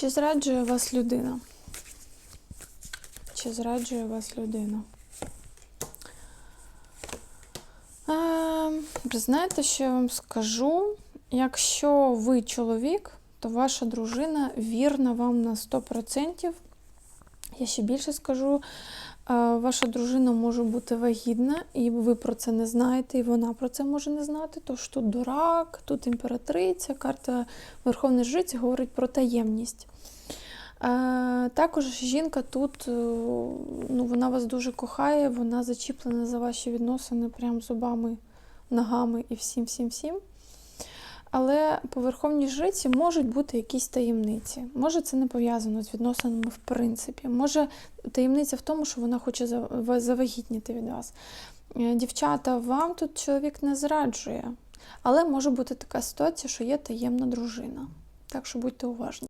Чи зраджує вас людина? Чи зраджує вас людина? Е, знаєте, що я вам скажу? Якщо ви чоловік, то ваша дружина вірна вам на 100%. Я ще більше скажу, ваша дружина може бути вагітна, і ви про це не знаєте, і вона про це може не знати. Тож тут дурак, тут імператриця, карта Верховної Жриці говорить про таємність. Також жінка тут, е, ну, вона вас дуже кохає, вона зачіплена за ваші відносини прям зубами, ногами і всім, всім, всім. Але по Верховній Жриці можуть бути якісь таємниці. Може, це не пов'язано з відносинами в принципі. Може, таємниця в тому, що вона хоче завагітніти від вас. Е, Дівчата, вам тут чоловік не зраджує, але може бути така ситуація, що є таємна дружина. Так що будьте уважні.